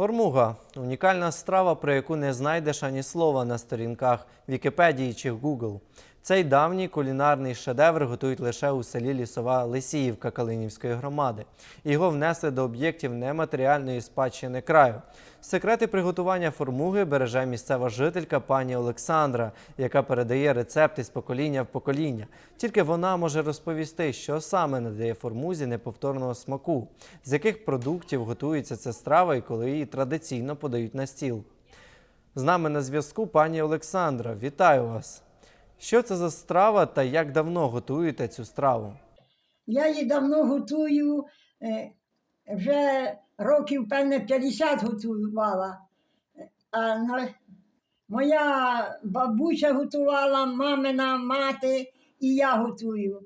Формуга унікальна страва, про яку не знайдеш ані слова на сторінках Вікіпедії чи Google. Цей давній кулінарний шедевр готують лише у селі Лісова Лисіївка Калинівської громади. Його внесли до об'єктів нематеріальної спадщини краю. Секрети приготування формуги береже місцева жителька пані Олександра, яка передає рецепти з покоління в покоління. Тільки вона може розповісти, що саме надає формузі неповторного смаку, з яких продуктів готується ця страва і коли її традиційно подають на стіл. З нами на зв'язку пані Олександра. Вітаю вас! Що це за страва та як давно готуєте цю страву? Я її давно готую, е, вже років, певне, 50 готувала. А моя бабуся готувала, мамина мати, і я готую.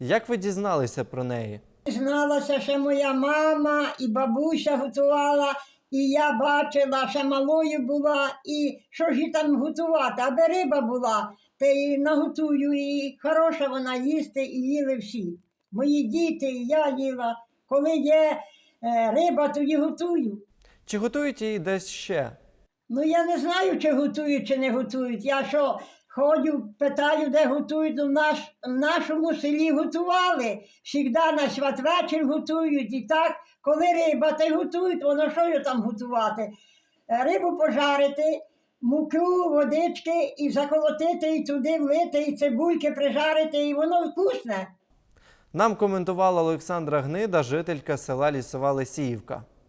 Як ви дізналися про неї? Зналася, що моя мама і бабуся готувала, і я бачила, що малою була, і що ж їй там готувати, аби риба була, то і наготую, і хороша вона їсти, і їли всі. Мої діти, і я їла. Коли є е, риба, то її готую. Чи готують її десь ще? Ну я не знаю, чи готують, чи не готують. Я що ходю, питаю, де готують. Ну, в, наш, в нашому селі готували. Всігда на святвечір готують. І так, коли риба, та й готують, воно що там готувати? Е, Рибу пожарити, муку, водички і заколотити, і туди влити, і цибульки прижарити, і воно вкусне. Нам коментувала Олександра Гнида, жителька села Лісова Лисіївка.